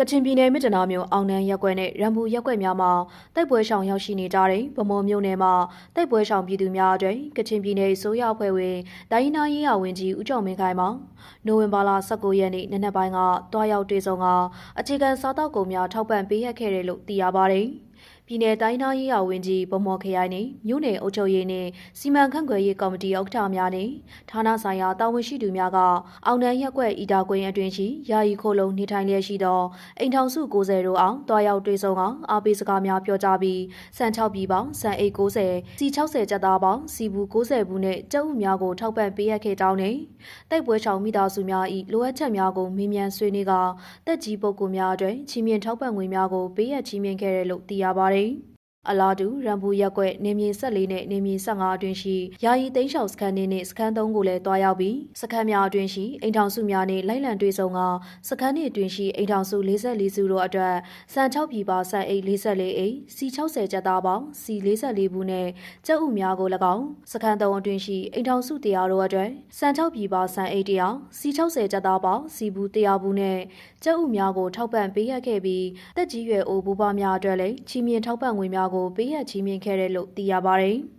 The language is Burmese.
ကချင်ပြည်နယ်မြစ်တနာမြို့အောင်နန်းရက်ကွက်နဲ့ရန်ပူရက်ကွက်များမှာတိုက်ပွဲရှောင်ရောက်ရှိနေကြတဲ့ဗမော်မြို့နယ်မှာတိုက်ပွဲရှောင်ပြည်သူများအတွက်ကချင်ပြည်နယ်ဆိုရအဖွဲ့ဝင်ဒိုင်းနာရေးရဝင်ကြီးဦးကျော်မင်းခိုင်မှာနိုဝင်ဘာလ19ရက်နေ့နနက်ပိုင်းကတွားရောက်တွေ့ဆုံကအခြေခံစားတောက်ကုန်များထောက်ပံ့ပေးရခဲ့တယ်လို့သိရပါတယ်။ ပြည်내တိုင်းသားရေးရာဝန်ကြီးဗမော်ခရိုင်နဲ့မြို့နယ်အုပ်ချုပ်ရေးနဲ့စီမံခန့်ခွဲရေးကော်မတီဥက္ကဋ္ဌများနဲ့ဌာနဆိုင်ရာတာဝန်ရှိသူများကအောင်နန်းရက်ကွက်ဤတာကွင်းအတွင်ရှိယာယီခိုလုံနေထိုင်လျက်ရှိသောအိမ်ထောင်စု90တို့အောင်တွားရောက်တွေ့ဆုံကအားပေးစကားများပြောကြားပြီးစံ6ပြည်ပေါင်းစံအိတ်90စီ60ကျပ်သားပေါင်းစီဘူး90ဘူးနဲ့ကျုပ်များကိုထောက်ပံ့ပေးရခဲ့ကြောင်းနဲ့တိုက်ပွဲဆောင်မိသားစုများ၏လိုအပ်ချက်များကိုမေးမြန်းဆွေးနွေးကတက်ကြီးပုဂ္ဂိုလ်များအတွက်ချီးမြှင့်ထောက်ပံ့ငွေများကိုပေးရချီးမြှင့်ခဲ့တယ်လို့သိရပါတယ် falei အလာတူရန်ပူရက်ကွက်နေမြေ14နဲ့နေမြေ15အတွင်းရှိယာယီသိန်းလျှောက်စခန်းတွေနဲ့စခန်း3ကိုလည်းတွားရောက်ပြီးစခန်းများအတွင်းရှိအိမ်ထောင်စုများနဲ့လိုက်လံတွေ့ဆုံကစခန်းတွေအတွင်းရှိအိမ်ထောင်စု44စုတို့အတွက်စံ6ပြည်ပါစံအိတ်44အိတ်စီ60 ကျပ်သားပေါင်းစီ44 ဘူးနဲ့ကျပ်ဥများကို၎င်းစခန်း3အတွင်းရှိအိမ်ထောင်စု100တို့အတွက်စံ6ပြည်ပါစံအိတ်100စီ60 ကျပ်သားပေါင်းစီဘူး100ဘူးနဲ့ကျပ်ဥများကိုထောက်ပံ့ပေးရခဲ့ပြီးတက်ကြီးရွယ်အိုဘူပါများအတွက်လည်းချီးမြှင့်ထောက်ပံ့ငွေများကိုပေးရချီးမြှင့်ခဲ့တယ်လို့သိရပါတယ်။